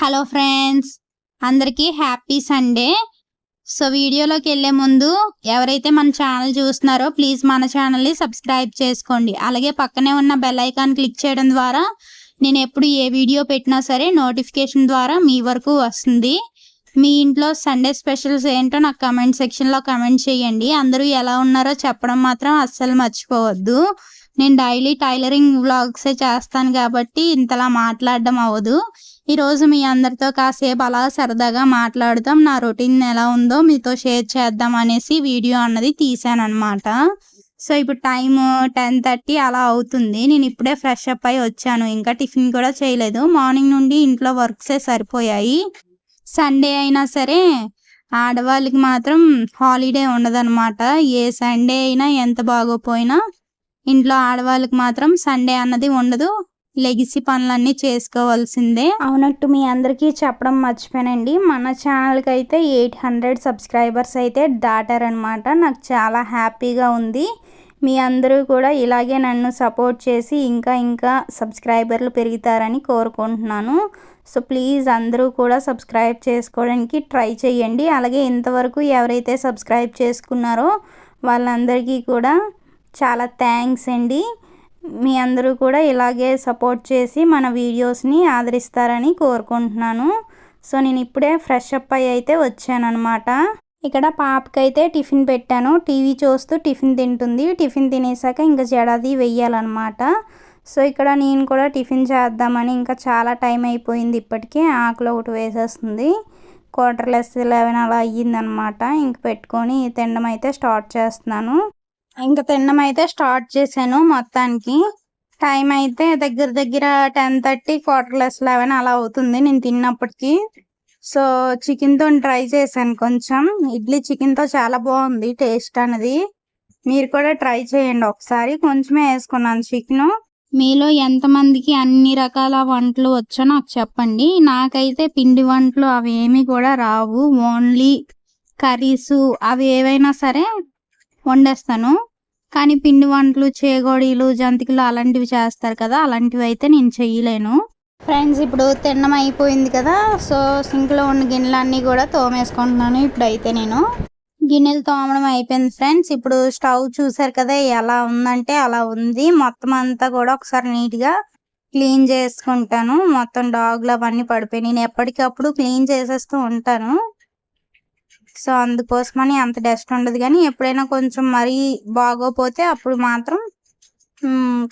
Hello friends అందరికీ happy Sunday so వీడియోలోకి వెళ్ళే ముందు ఎవరైతే మన ఛానల్ చూస్తున్నారో ప్లీజ్ మన ఛానల్ని సబ్స్క్రైబ్ చేసుకోండి. అలాగే పక్కనే ఉన్న బెల్ ఐకాన్ క్లిక్ చేయడం ద్వారా నేను ఎప్పుడు ఏ వీడియో పెట్టినా సరే నోటిఫికేషన్ ద్వారా మీ వరకు వస్తుంది. మీ ఇంట్లో సండే స్పెషల్స్ ఏంటో నాకు కమెంట్ సెక్షన్లో కమెంట్ చేయండి. అందరూ ఎలా ఉన్నారో చెప్పడం మాత్రం అస్సలు మర్చిపోవద్దు. నేను డైలీ టైలరింగ్ వ్లాగ్సే చేస్తాను కాబట్టి ఇంతలా మాట్లాడడం అవ్వదు. ఈరోజు మీ అందరితో కాసేపు అలా సరదాగా మాట్లాడుతాం నా రొటీన్ ఎలా ఉందో మీతో షేర్ చేద్దాం అనేసి వీడియో అన్నది తీసాను అనమాట సో ఇప్పుడు టైం టెన్ థర్టీ అలా అవుతుంది. నేను ఇప్పుడే ఫ్రెష్ అప్ అయి వచ్చాను. ఇంకా టిఫిన్ కూడా చేయలేదు. మార్నింగ్ నుండి ఇంట్లో వర్క్సే సరిపోయాయి. సండే అయినా సరే ఆడవాళ్ళకి మాత్రం హాలిడే ఉండదన్నమాట. ఏ సండే అయినా ఎంత బాగోపోయినా ఇంట్లో ఆడవాళ్ళకి మాత్రం సండే అన్నది ఉండదు. లెగిసి పనులన్నీ చేసుకోవాల్సిందే. అవునట్టు మీ అందరికీ చెప్పడం మర్చిపోయానండి. మన ఛానల్కి అయితే ఎయిట్ హండ్రెడ్ సబ్స్క్రైబర్స్ అయితే దాటారనమాట. నాకు చాలా హ్యాపీగా ఉంది. మీ అందరూ కూడా ఇలాగే నన్ను సపోర్ట్ చేసి ఇంకా ఇంకా సబ్స్క్రైబర్లు పెరుగుతారని కోరుకుంటున్నాను. సో ప్లీజ్ అందరూ కూడా సబ్స్క్రైబ్ చేసుకోవడానికి ట్రై చేయండి. అలాగే ఇంతవరకు ఎవరైతే సబ్స్క్రైబ్ చేసుకున్నారో వాళ్ళందరికీ కూడా చాలా థ్యాంక్స్ అండి. మీ అందరూ కూడా ఇలాగే సపోర్ట్ చేసి మన వీడియోస్ని ఆదరిస్తారని కోరుకుంటున్నాను. సో నేను ఇప్పుడే ఫ్రెష్ అప్ అయ్యి అయితే వచ్చానమాట ఇక్కడ పాపకైతే టిఫిన్ పెట్టాను. టీవీ చూస్తూ టిఫిన్ తింటుంది. టిఫిన్ తినేసాక ఇంకా జడాది వెయ్యాలన్నమాట. సో ఇక్కడ నేను కూడా టిఫిన్ చేద్దామని ఇంకా చాలా టైం అయిపోయింది ఇప్పటికే. ఆకులు ఒకటి వేసేస్తుంది. క్వార్టర్ లెస్ లెవెన్ అలా అయ్యిందనమాట ఇంక పెట్టుకొని తినడం అయితే స్టార్ట్ చేస్తున్నాను. ఇంకా తినడం అయితే స్టార్ట్ చేశాను మొత్తానికి. టైం అయితే దగ్గర దగ్గర ten thirty quarter less eleven అలా అవుతుంది నేను తిన్నప్పటికీ. సో చికెన్తో ట్రై చేశాను కొంచెం. ఇడ్లీ చికెన్తో చాలా బాగుంది టేస్ట్ అనేది. మీరు కూడా ట్రై చేయండి ఒకసారి. కొంచెమే వేసుకున్నాను చికెను. మీలో ఎంతమందికి అన్ని రకాల వంటలు వచ్చో నాకు చెప్పండి. నాకైతే పిండి వంటలు అవి ఏమి కూడా రావు. ఓన్లీ కర్రీస్ అవి ఏవైనా సరే వండేస్తాను. కానీ పిండి వంటలు చేగోడీలు జంతికలు అలాంటివి చేస్తారు కదా అలాంటివి అయితే నేను చెయ్యలేను. ఫ్రెండ్స్ ఇప్పుడు తినడం అయిపోయింది కదా సో సింక్లో ఉన్న గిన్నెలన్నీ కూడా తోమేసుకుంటున్నాను ఇప్పుడైతే నేను. గిన్నెలు తోమడం అయిపోయింది ఫ్రెండ్స్. ఇప్పుడు స్టవ్ చూసారు కదా ఎలా ఉందంటే అలా ఉంది. మొత్తం అంతా కూడా ఒకసారి నీట్గా క్లీన్ చేసుకుంటాను. మొత్తం డాగ్లు అవన్నీ పడిపోయి నేను ఎప్పటికప్పుడు క్లీన్ చేసేస్తూ ఉంటాను. సో అందుకోసమని అంత డస్ట్ ఉండదు కానీ ఎప్పుడైనా కొంచెం మరీ బాగోపోతే అప్పుడు మాత్రం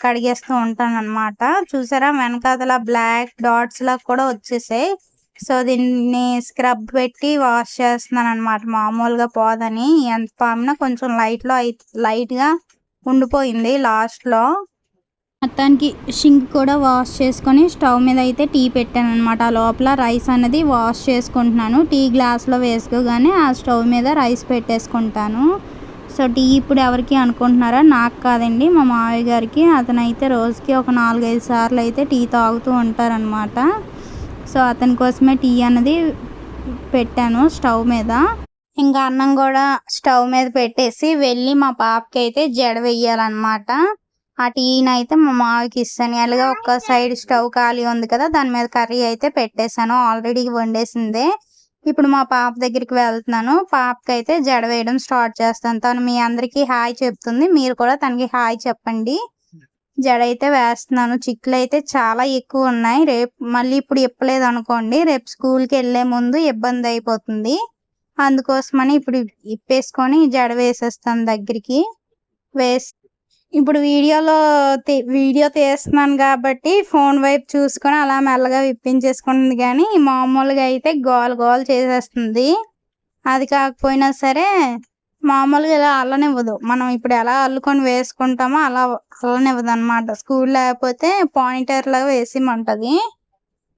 కడిగేస్తూ ఉంటాను అనమాట చూసారా? వెనకాతల బ్లాక్ డాట్స్ లా కూడా వచ్చేసాయి. సో దీన్ని స్క్రబ్ పెట్టి వాష్ చేస్తున్నాను అనమాట మామూలుగా పోదని. ఎంత పామినా కొంచెం లైట్లో లైట్గా ఉండిపోయింది లాస్ట్లో. మొత్తానికి షింక్ కూడా వాష్ చేసుకొని స్టవ్ మీద అయితే టీ పెట్టాను అనమాట లోపల రైస్ అనేది వాష్ చేసుకుంటున్నాను. టీ గ్లాస్లో వేసుకోగానే ఆ స్టవ్ మీద రైస్ పెట్టేసుకుంటాను. సో టీ ఇప్పుడు ఎవరికి అనుకుంటున్నారా? నాకు కాదండి. మా మావయ్య గారికి. అతను అయితే రోజుకి ఒక నాలుగైదు సార్లు అయితే టీ తాగుతూ ఉంటారనమాట సో అతని కోసమే టీ అనేది పెట్టాను స్టవ్ మీద. ఇంకా అన్నం కూడా స్టవ్ మీద పెట్టేసి వెళ్ళి మా పాపకి అయితే జడ వెయ్యాలన్నమాట ఆ టీని అయితే మా మావికి ఇస్తాను. అలాగే ఒక సైడ్ స్టవ్ ఖాళీ ఉంది కదా దాని మీద కర్రీ అయితే పెట్టేశాను. ఆల్రెడీ వండేసిందే. ఇప్పుడు మా పాప దగ్గరికి వెళ్తున్నాను. పాపకి అయితే జడ వేయడం స్టార్ట్ చేస్తాను. తను మీ అందరికి హాయ్ చెప్తుంది. మీరు కూడా తనకి హాయ్ చెప్పండి. జడ అయితే వేస్తున్నాను. చిక్కులు అయితే చాలా ఎక్కువ ఉన్నాయి. రేపు మళ్ళీ ఇప్పుడు ఇప్పలేదు అనుకోండి. రేపు స్కూల్కి వెళ్ళే ముందు ఇబ్బంది అయిపోతుంది. అందుకోసమని ఇప్పుడు ఇప్పేసుకొని జడ వేసేస్తాను దగ్గరికి. వేసి ఇప్పుడు వీడియోలో వీడియో తీస్తున్నాను కాబట్టి ఫోన్ వైపు చూసుకొని అలా మెల్లగా విప్పించేసుకుంటుంది కానీ మామూలుగా అయితే గోల్ గోల్ చేసేస్తుంది. అది కాకపోయినా సరే మామూలుగా ఇలా అల్లనివ్వదు. మనం ఇప్పుడు ఎలా అల్లుకొని వేసుకుంటామో అలా అల్లనివ్వదు అనమాట స్కూల్ లేకపోతే పాయింటర్ లాగా వేసిమంటది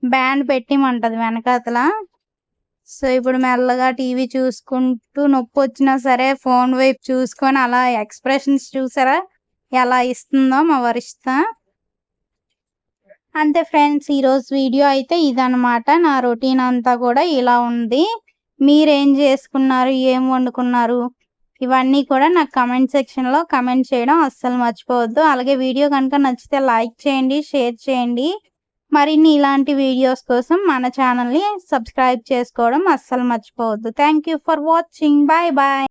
బ్యాండ్ పెట్టిమంటది వెనకాతల. సో ఇప్పుడు మెల్లగా టీవీ చూసుకుంటూ నొప్పి వచ్చినా సరే ఫోన్ వైపు చూసుకొని అలా ఎక్స్ప్రెషన్స్ చూసారా? ఎలా ఇస్తుందో మా వరిష్ట. అంతే ఫ్రెండ్స్ ఈరోజు వీడియో అయితే ఇదనమాట నా రొటీన్ అంతా కూడా ఇలా ఉంది. మీరేం చేసుకున్నారు ఏం వండుకున్నారు ఇవన్నీ కూడా నాకు కమెంట్ సెక్షన్లో కమెంట్ చేయడం అస్సలు మర్చిపోవద్దు. అలాగే వీడియో కనుక నచ్చితే లైక్ చేయండి షేర్ చేయండి. మరిన్ని ఇలాంటి వీడియోస్ కోసం మన ఛానల్ని సబ్స్క్రైబ్ చేసుకోవడం అస్సలు మర్చిపోవద్దు. Thank you for watching. Bye bye.